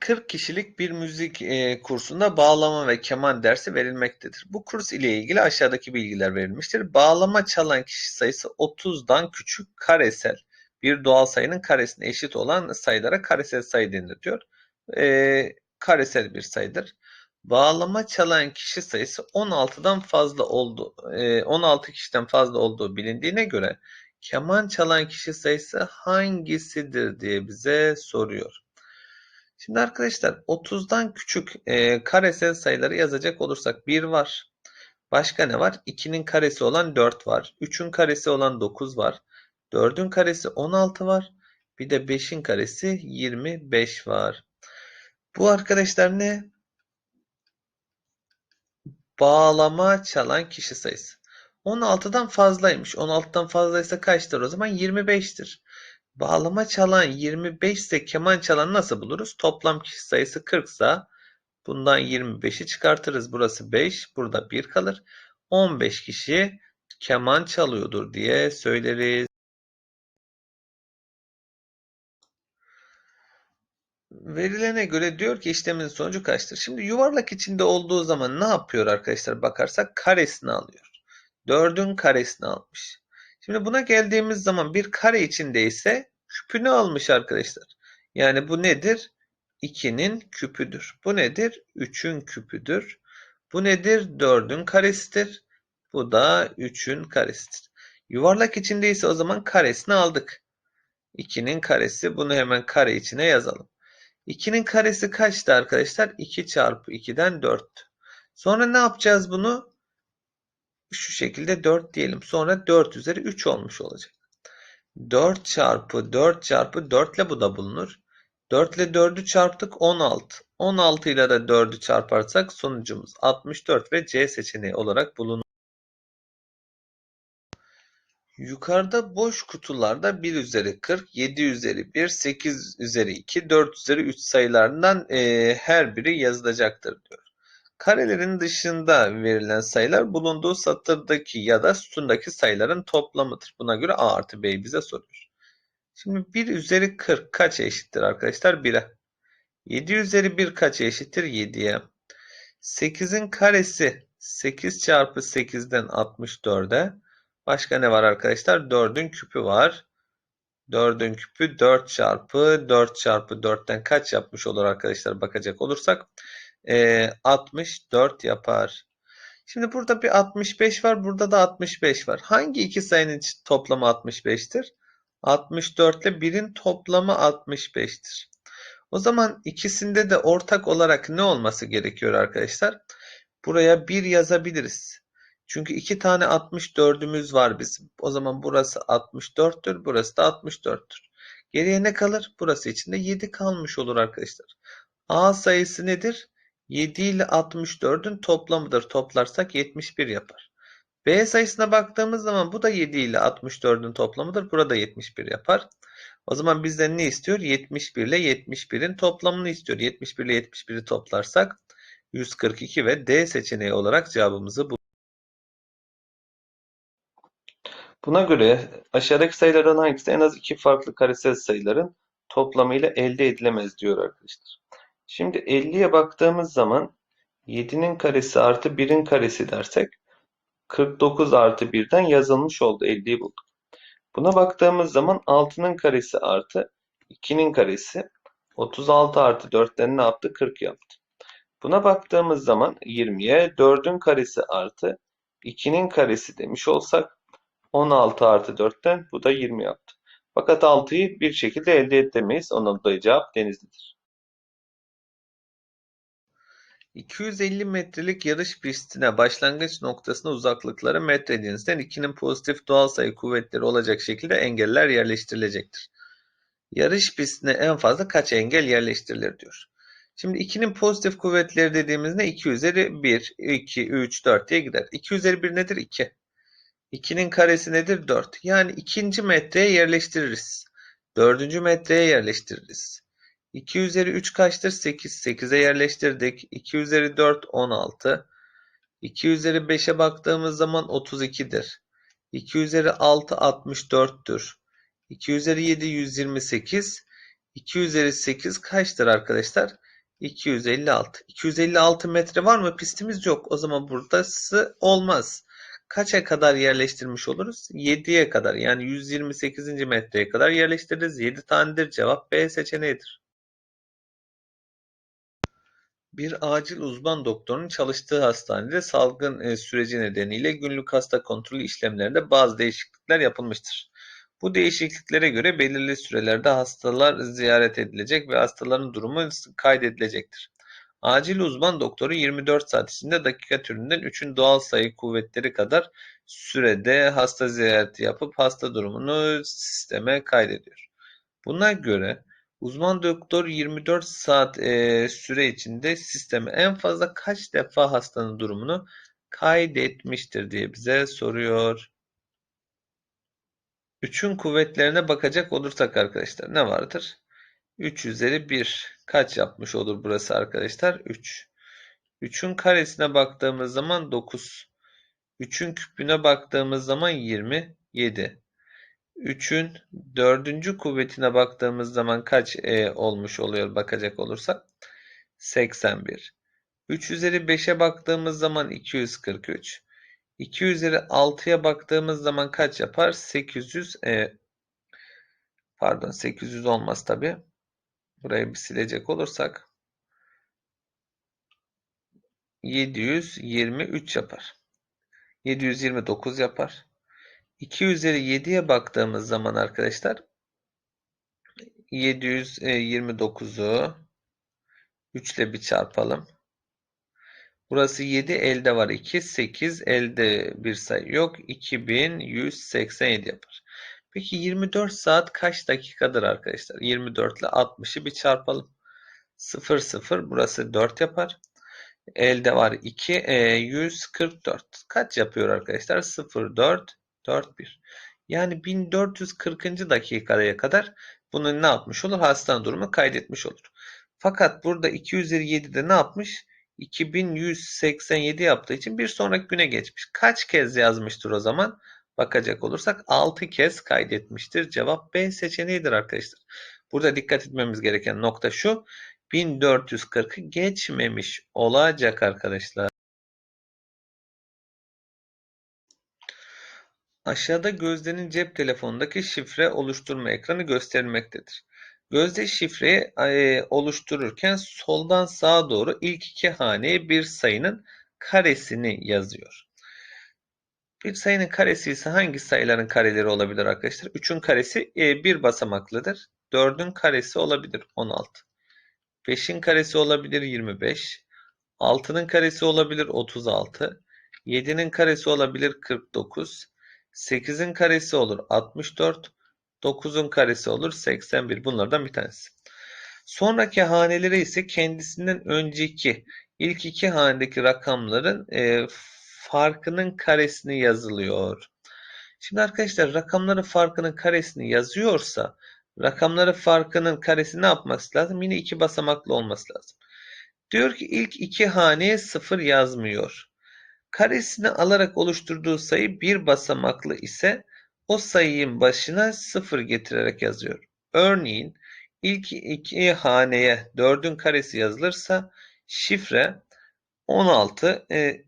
40 kişilik bir müzik e, kursunda bağlama ve keman dersi verilmektedir. Bu kurs ile ilgili aşağıdaki bilgiler verilmiştir. Bağlama çalan kişi sayısı 30'dan küçük karesel bir doğal sayının karesine eşit olan sayılara karesel sayı denir diyor. E, karesel bir sayıdır. Bağlama çalan kişi sayısı 16'dan fazla oldu. E, 16 kişiden fazla olduğu bilindiğine göre keman çalan kişi sayısı hangisidir diye bize soruyor. Şimdi arkadaşlar 30'dan küçük e, karesel sayıları yazacak olursak 1 var. Başka ne var? 2'nin karesi olan 4 var. 3'ün karesi olan 9 var. 4'ün karesi 16 var. Bir de 5'in karesi 25 var. Bu arkadaşlar ne? Bağlama çalan kişi sayısı. 16'dan fazlaymış. 16'dan fazlaysa kaçtır o zaman? 25'tir. Bağlama çalan 25 ise keman çalan nasıl buluruz? Toplam kişi sayısı 40 ise bundan 25'i çıkartırız. Burası 5, burada 1 kalır. 15 kişi keman çalıyordur diye söyleriz. Verilene göre diyor ki işlemin sonucu kaçtır? Şimdi yuvarlak içinde olduğu zaman ne yapıyor arkadaşlar bakarsak karesini alıyor. 4'ün karesini almış. Şimdi buna geldiğimiz zaman bir kare içindeyse küpünü almış arkadaşlar. Yani bu nedir? 2'nin küpüdür. Bu nedir? 3'ün küpüdür. Bu nedir? 4'ün karesidir. Bu da 3'ün karesidir. Yuvarlak içindeyse o zaman karesini aldık. 2'nin karesi. Bunu hemen kare içine yazalım. 2'nin karesi kaçtı arkadaşlar? 2 çarpı 2'den 4. Sonra ne yapacağız bunu? şu şekilde 4 diyelim. Sonra 4 üzeri 3 olmuş olacak. 4 çarpı 4 çarpı 4 ile bu da bulunur. 4 ile 4'ü çarptık 16. 16 ile de 4'ü çarparsak sonucumuz 64 ve C seçeneği olarak bulunur. Yukarıda boş kutularda 1 üzeri 40, 7 üzeri 1, 8 üzeri 2, 4 üzeri 3 sayılarından e, her biri yazılacaktır diyor. Karelerin dışında verilen sayılar bulunduğu satırdaki ya da sütundaki sayıların toplamıdır. Buna göre A artı B'yi bize soruyor. Şimdi 1 üzeri 40 kaç eşittir arkadaşlar? 1'e. 7 üzeri 1 kaç eşittir? 7'ye. 8'in karesi 8 çarpı 8'den 64'e. Başka ne var arkadaşlar? 4'ün küpü var. 4'ün küpü 4 çarpı 4 çarpı 4'ten kaç yapmış olur arkadaşlar bakacak olursak e, 64 yapar. Şimdi burada bir 65 var. Burada da 65 var. Hangi iki sayının toplamı 65'tir? 64 ile 1'in toplamı 65'tir. O zaman ikisinde de ortak olarak ne olması gerekiyor arkadaşlar? Buraya 1 yazabiliriz. Çünkü iki tane 64'ümüz var bizim. O zaman burası 64'tür. Burası da 64'tür. Geriye ne kalır? Burası için de 7 kalmış olur arkadaşlar. A sayısı nedir? 7 ile 64'ün toplamıdır. Toplarsak 71 yapar. B sayısına baktığımız zaman bu da 7 ile 64'ün toplamıdır. Burada 71 yapar. O zaman bizden ne istiyor? 71 ile 71'in toplamını istiyor. 71 ile 71'i toplarsak 142 ve D seçeneği olarak cevabımızı buluruz. Buna göre aşağıdaki sayılardan hangisi en az iki farklı karesel sayıların toplamıyla elde edilemez diyor arkadaşlar. Şimdi 50'ye baktığımız zaman 7'nin karesi artı 1'in karesi dersek 49 artı 1'den yazılmış oldu. 50'yi bulduk. Buna baktığımız zaman 6'nın karesi artı 2'nin karesi 36 artı 4'ten ne yaptı? 40 yaptı. Buna baktığımız zaman 20'ye 4'ün karesi artı 2'nin karesi demiş olsak 16 artı 4'ten bu da 20 yaptı. Fakat 6'yı bir şekilde elde edemeyiz. Onun dolayı cevap Denizli'dir. 250 metrelik yarış pistine başlangıç noktasına uzaklıkları metre cinsinden 2'nin pozitif doğal sayı kuvvetleri olacak şekilde engeller yerleştirilecektir. Yarış pistine en fazla kaç engel yerleştirilir diyor. Şimdi 2'nin pozitif kuvvetleri dediğimizde 2 üzeri 1, 2, 3, 4 diye gider. 2 üzeri 1 nedir? 2. 2'nin karesi nedir? 4. Yani ikinci metreye yerleştiririz. Dördüncü metreye yerleştiririz. 2 üzeri 3 kaçtır? 8. 8'e yerleştirdik. 2 üzeri 4 16. 2 üzeri 5'e baktığımız zaman 32'dir. 2 üzeri 6 64'tür. 2 üzeri 7 128. 2 üzeri 8 kaçtır arkadaşlar? 256. 256 metre var mı? Pistimiz yok. O zaman burası olmaz. Kaça kadar yerleştirmiş oluruz? 7'ye kadar. Yani 128. metreye kadar yerleştiririz. 7 tanedir. Cevap B seçeneğidir. Bir acil uzman doktorun çalıştığı hastanede salgın e, süreci nedeniyle günlük hasta kontrolü işlemlerinde bazı değişiklikler yapılmıştır. Bu değişikliklere göre belirli sürelerde hastalar ziyaret edilecek ve hastaların durumu kaydedilecektir. Acil uzman doktoru 24 saat içinde dakika türünden 3'ün doğal sayı kuvvetleri kadar sürede hasta ziyareti yapıp hasta durumunu sisteme kaydediyor. Buna göre uzman doktor 24 saat e, süre içinde sisteme en fazla kaç defa hastanın durumunu kaydetmiştir diye bize soruyor. 3'ün kuvvetlerine bakacak olursak arkadaşlar ne vardır? 3 üzeri 1 kaç yapmış olur burası arkadaşlar? 3. 3'ün karesine baktığımız zaman 9. 3'ün küpüne baktığımız zaman 27. 3'ün dördüncü kuvvetine baktığımız zaman kaç e, olmuş oluyor bakacak olursak? 81. 3 üzeri 5'e baktığımız zaman 243. 2 üzeri 6'ya baktığımız zaman kaç yapar? 800 e, pardon 800 olmaz tabi. Burayı bir silecek olursak 723 yapar. 729 yapar. 2 üzeri 7'ye baktığımız zaman arkadaşlar 729'u 3 ile bir çarpalım. Burası 7 elde var 2 8 elde bir sayı yok 2187 yapar. Peki 24 saat kaç dakikadır arkadaşlar? 24 ile 60'ı bir çarpalım. 0 0 burası 4 yapar. Elde var 2 e, 144. Kaç yapıyor arkadaşlar? 0 4 4 1. Yani 1440. dakikaya kadar bunu ne yapmış olur? Hastanın durumu kaydetmiş olur. Fakat burada 2 üzeri 7'de ne yapmış? 2187 yaptığı için bir sonraki güne geçmiş. Kaç kez yazmıştır o zaman? Bakacak olursak 6 kez kaydetmiştir. Cevap B seçeneğidir arkadaşlar. Burada dikkat etmemiz gereken nokta şu. 1440'ı geçmemiş olacak arkadaşlar. Aşağıda Gözde'nin cep telefonundaki şifre oluşturma ekranı gösterilmektedir. Gözde şifreyi e, oluştururken soldan sağa doğru ilk iki haneye bir sayının karesini yazıyor. Bir sayının karesi ise hangi sayıların kareleri olabilir arkadaşlar? 3'ün karesi e, bir basamaklıdır. 4'ün karesi olabilir 16. 5'in karesi olabilir 25. 6'nın karesi olabilir 36. 7'nin karesi olabilir 49. 8'in karesi olur 64. 9'un karesi olur 81. Bunlardan bir tanesi. Sonraki haneleri ise kendisinden önceki ilk iki hanedeki rakamların e, farkının karesini yazılıyor. Şimdi arkadaşlar rakamların farkının karesini yazıyorsa rakamları farkının karesi ne yapması lazım? Yine iki basamaklı olması lazım. Diyor ki ilk iki haneye sıfır yazmıyor. Karesini alarak oluşturduğu sayı bir basamaklı ise o sayının başına sıfır getirerek yazıyor. Örneğin ilk iki haneye 4'ün karesi yazılırsa şifre 16 e,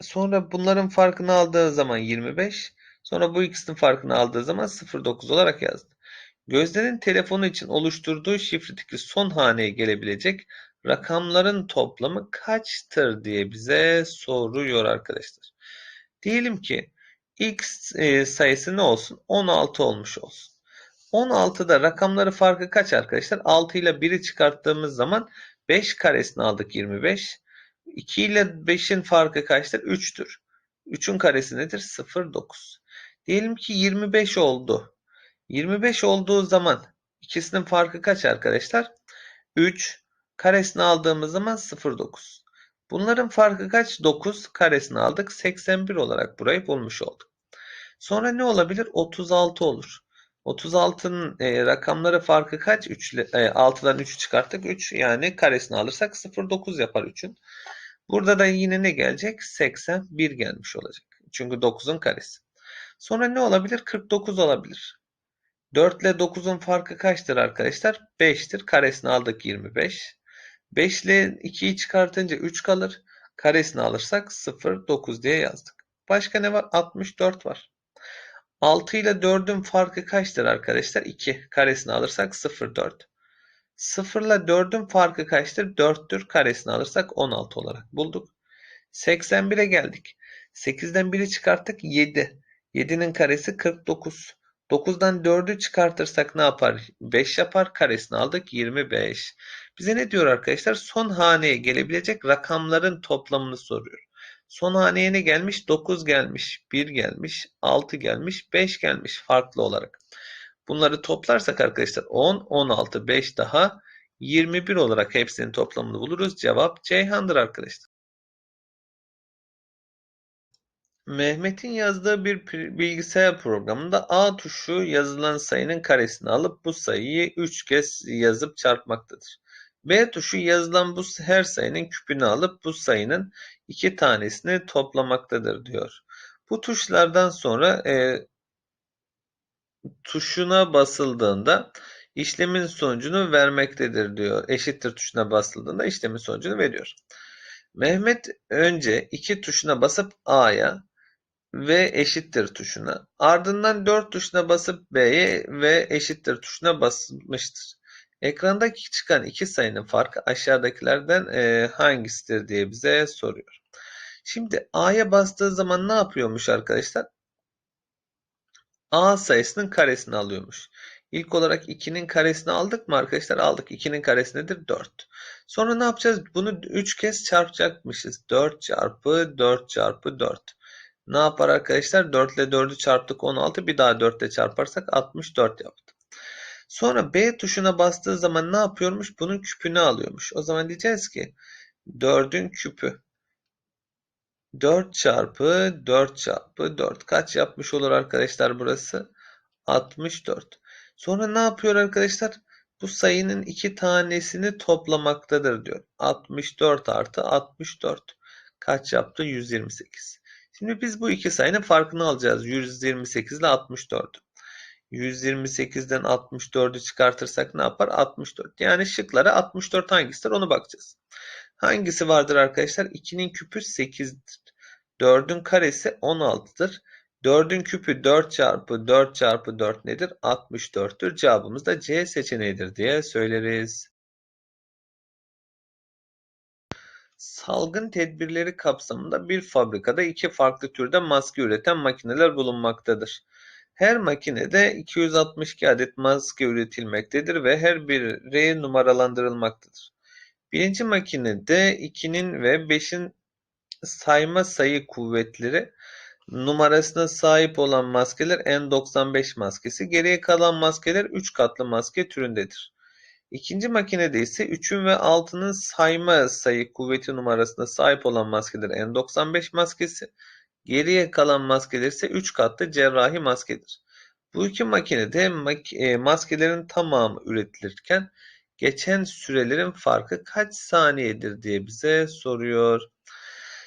sonra bunların farkını aldığı zaman 25 sonra bu ikisinin farkını aldığı zaman 09 olarak yazdı. Gözlerin telefonu için oluşturduğu şifredeki son haneye gelebilecek rakamların toplamı kaçtır diye bize soruyor arkadaşlar. Diyelim ki x e, sayısı ne olsun? 16 olmuş olsun. 16'da rakamları farkı kaç arkadaşlar? 6 ile 1'i çıkarttığımız zaman 5 karesini aldık 25. 2 ile 5'in farkı kaçtır? 3'tür. 3'ün karesi nedir? 0, 9. Diyelim ki 25 oldu. 25 olduğu zaman ikisinin farkı kaç arkadaşlar? 3. Karesini aldığımız zaman 0, 9. Bunların farkı kaç? 9. Karesini aldık. 81 olarak burayı bulmuş olduk. Sonra ne olabilir? 36 olur. 36'nın e, rakamları farkı kaç? 3 e, 6'dan 3'ü çıkarttık. 3 yani karesini alırsak 0,9 yapar 3'ün. Burada da yine ne gelecek? 81 gelmiş olacak. Çünkü 9'un karesi. Sonra ne olabilir? 49 olabilir. 4 ile 9'un farkı kaçtır arkadaşlar? 5'tir. Karesini aldık 25. 5 ile 2'yi çıkartınca 3 kalır. Karesini alırsak 0, 9 diye yazdık. Başka ne var? 64 var. 6 ile 4'ün farkı kaçtır arkadaşlar? 2. Karesini alırsak 0, 4. 0 ile 4'ün farkı kaçtır? 4'tür. Karesini alırsak 16 olarak bulduk. 81'e geldik. 8'den 1'i çıkarttık 7. 7'nin karesi 49. 9'dan 4'ü çıkartırsak ne yapar? 5 yapar. Karesini aldık 25. Bize ne diyor arkadaşlar? Son haneye gelebilecek rakamların toplamını soruyor. Son haneye ne gelmiş? 9 gelmiş, 1 gelmiş, 6 gelmiş, 5 gelmiş farklı olarak. Bunları toplarsak arkadaşlar 10, 16, 5 daha 21 olarak hepsinin toplamını buluruz. Cevap Ceyhan'dır arkadaşlar. Mehmet'in yazdığı bir bilgisayar programında A tuşu yazılan sayının karesini alıp bu sayıyı 3 kez yazıp çarpmaktadır. B tuşu yazılan bu her sayının küpünü alıp bu sayının iki tanesini toplamaktadır diyor. Bu tuşlardan sonra e, tuşuna basıldığında işlemin sonucunu vermektedir diyor. Eşittir tuşuna basıldığında işlemin sonucunu veriyor. Mehmet önce iki tuşuna basıp A'ya ve eşittir tuşuna. Ardından 4 tuşuna basıp B'ye ve eşittir tuşuna basmıştır. Ekrandaki çıkan iki sayının farkı aşağıdakilerden e, hangisidir diye bize soruyor. Şimdi A'ya bastığı zaman ne yapıyormuş arkadaşlar? A sayısının karesini alıyormuş. İlk olarak 2'nin karesini aldık mı arkadaşlar? Aldık. 2'nin karesi nedir? 4. Sonra ne yapacağız? Bunu 3 kez çarpacakmışız. 4 çarpı 4 çarpı 4. Ne yapar arkadaşlar? 4 ile 4'ü çarptık 16. Bir daha 4 ile çarparsak 64 yaptı. Sonra B tuşuna bastığı zaman ne yapıyormuş? Bunun küpünü alıyormuş. O zaman diyeceğiz ki 4'ün küpü 4 çarpı 4 çarpı 4. Kaç yapmış olur arkadaşlar burası? 64. Sonra ne yapıyor arkadaşlar? Bu sayının iki tanesini toplamaktadır diyor. 64 artı 64. Kaç yaptı? 128. Şimdi biz bu iki sayının farkını alacağız. 128 ile 64. 128'den 64'ü çıkartırsak ne yapar? 64. Yani şıklara 64 hangisidir onu bakacağız. Hangisi vardır arkadaşlar? 2'nin küpü 8'dir. 4'ün karesi 16'dır. 4'ün küpü 4 çarpı 4 çarpı 4 nedir? 64'tür. Cevabımız da C seçeneğidir diye söyleriz. Salgın tedbirleri kapsamında bir fabrikada iki farklı türde maske üreten makineler bulunmaktadır. Her makinede 262 adet maske üretilmektedir ve her biri numaralandırılmaktadır. Birinci makinede 2'nin ve 5'in sayma sayı kuvvetleri numarasına sahip olan maskeler N95 maskesi. Geriye kalan maskeler 3 katlı maske türündedir. İkinci makinede ise 3'ün ve 6'nın sayma sayı kuvveti numarasına sahip olan maskeler N95 maskesi. Geriye kalan maskeler ise 3 katlı cerrahi maskedir. Bu iki makinede e, maskelerin tamamı üretilirken geçen sürelerin farkı kaç saniyedir diye bize soruyor.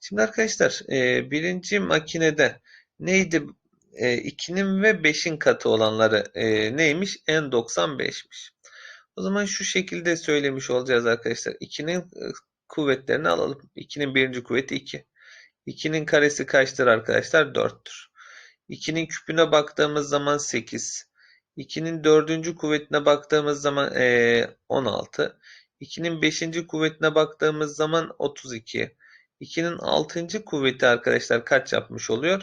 Şimdi arkadaşlar e, birinci makinede neydi? E, 2'nin ve 5'in katı olanları e, neymiş? N95'miş. O zaman şu şekilde söylemiş olacağız arkadaşlar. 2'nin e, kuvvetlerini alalım. 2'nin birinci kuvveti 2. 2'nin karesi kaçtır arkadaşlar? 4'tür. 2'nin küpüne baktığımız zaman 8. 2'nin dördüncü kuvvetine baktığımız zaman e, 16. 2'nin beşinci kuvvetine baktığımız zaman 32. 2'nin 6. kuvveti arkadaşlar kaç yapmış oluyor?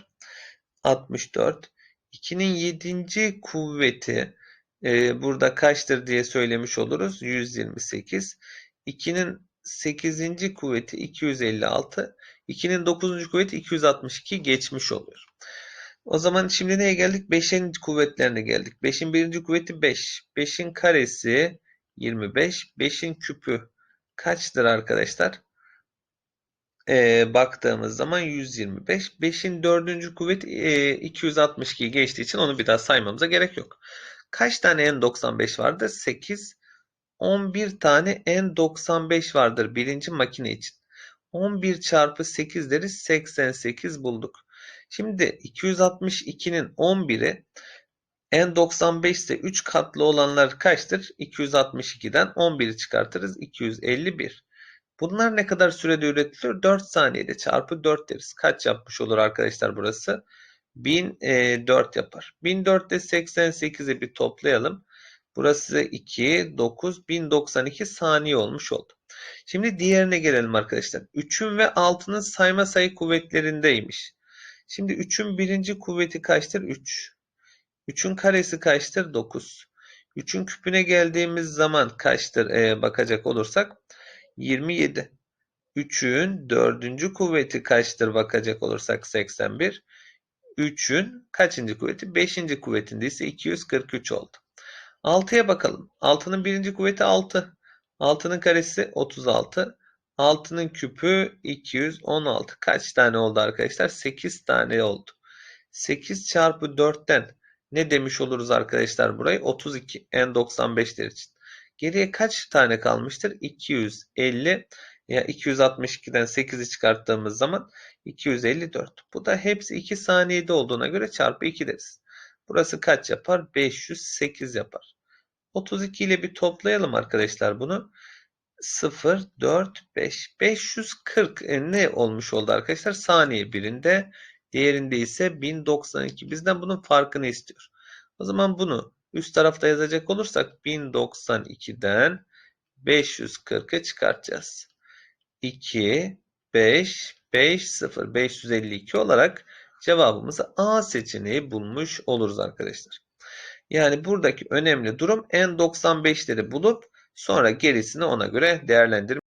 64. 2'nin 7. kuvveti e, burada kaçtır diye söylemiş oluruz. 128. 2'nin 8. kuvveti 256. 2'nin 9. kuvveti 262 geçmiş oluyor. O zaman şimdi neye geldik? 5'in kuvvetlerine geldik. 5'in birinci kuvveti 5. 5'in karesi 25. 5'in küpü kaçtır arkadaşlar? Ee, baktığımız zaman 125. 5'in dördüncü kuvvet e, 262 geçtiği için onu bir daha saymamıza gerek yok. Kaç tane N95 vardır? 8. 11 tane N95 vardır birinci makine için. 11 çarpı 8 deriz 88 bulduk. Şimdi 262'nin 11'i N95 ise 3 katlı olanlar kaçtır? 262'den 11'i çıkartırız. 251. Bunlar ne kadar sürede üretiliyor? 4 saniyede çarpı 4 deriz. Kaç yapmış olur arkadaşlar burası? 1004 yapar. 1004 ile 88'i bir toplayalım. Burası 2, 9, 1092 saniye olmuş oldu. Şimdi diğerine gelelim arkadaşlar. 3'ün ve 6'nın sayma sayı kuvvetlerindeymiş. Şimdi 3'ün birinci kuvveti kaçtır? 3. 3'ün karesi kaçtır? 9. 3'ün küpüne geldiğimiz zaman kaçtır ee, bakacak olursak 27. 3'ün dördüncü kuvveti kaçtır bakacak olursak 81. 3'ün kaçıncı kuvveti? 5. kuvvetinde ise 243 oldu. 6'ya bakalım. 6'nın birinci kuvveti 6. 6'nın karesi 36. 6'nın küpü 216. Kaç tane oldu arkadaşlar? 8 tane oldu. 8 çarpı 4'ten ne demiş oluruz arkadaşlar burayı? 32 N95'ler için. Geriye kaç tane kalmıştır? 250 ya 262'den 8'i çıkarttığımız zaman 254. Bu da hepsi 2 saniyede olduğuna göre çarpı 2 deriz. Burası kaç yapar? 508 yapar. 32 ile bir toplayalım arkadaşlar bunu. 0, 4, 5. 540 e, ne olmuş oldu arkadaşlar? Saniye birinde. Diğerinde ise 1092. Bizden bunun farkını istiyor. O zaman bunu üst tarafta yazacak olursak 1092'den 540'ı çıkartacağız. 2, 5, 5, 0, 552 olarak cevabımızı A seçeneği bulmuş oluruz arkadaşlar. Yani buradaki önemli durum N95'leri bulup sonra gerisini ona göre değerlendirmek.